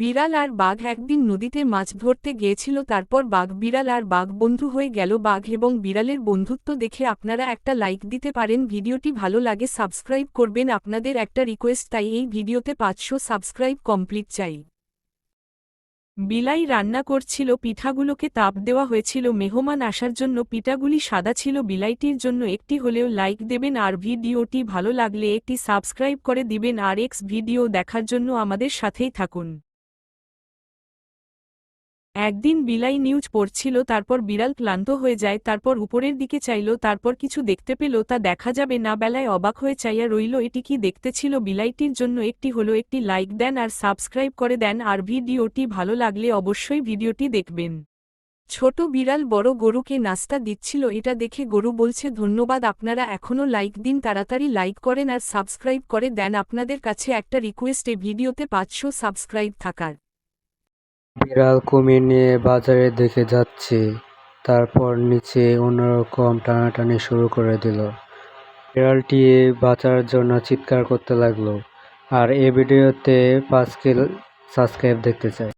বিড়াল আর বাঘ একদিন নদীতে মাছ ধরতে গিয়েছিল, তারপর বাঘ বিড়াল আর বাঘ বন্ধু হয়ে গেল। বাঘ এবং বিড়ালের বন্ধুত্ব দেখে আপনারা একটা লাইক দিতে পারেন। ভিডিওটি ভালো লাগে সাবস্ক্রাইব করবেন। আপনাদের একটা রিকোয়েস্ট তাই এই ভিডিওতে পাঁচশো সাবস্ক্রাইব কমপ্লিট চাই। বিলাই রান্না করছিল, পিঠাগুলোকে তাপ দেওয়া হয়েছিল। মেহমান আসার জন্য পিঠাগুলি সাদা ছিল। বিলাইটির জন্য একটি হলেও লাইক দেবেন। আর ভিডিওটি ভালো লাগলে একটি সাবস্ক্রাইব করে দিবেন। আর এক্স ভিডিও দেখার জন্য আমাদের সাথেই থাকুন। একদিন বিলাই নিউজ পড়ছিল, তারপর বিড়াল ক্লান্ত হয়ে যায়, তারপর উপরের দিকে চাইল, তারপর কিছু দেখতে পেল, তা দেখা যাবে না, বেলায় অবাক হয়ে চাইয়া রইল, এটি কি দেখতে ছিল বিলাইটির জন্য একটি হলো একটি লাইক দেন আর সাবস্ক্রাইব করে দেন, আর ভিডিওটি ভালো লাগলে অবশ্যই ভিডিওটি দেখবেন। ছোট বিড়াল বড় গরুকে নাস্তা দিচ্ছিল, এটা দেখে গরু বলছে, ধন্যবাদ, আপনারা এখনও লাইক দিন, তাড়াতাড়ি লাইক করেন আর সাবস্ক্রাইব করে দেন, আপনাদের কাছে একটা রিকোয়েস্ট ভিডিওতে পাঁচশো সাবস্ক্রাইব থাকার বিড়াল কুমির নিয়ে বাজারে দেখে যাচ্ছে। তারপর নিচে অন্যরকম টানাটানি শুরু করে দিল। বিড়ালটি বাঁচার জন্য চিৎকার করতে লাগল। আর এই ভিডিওতে পাঁচ কিল সাবস্ক্রাইব দেখতে চাই।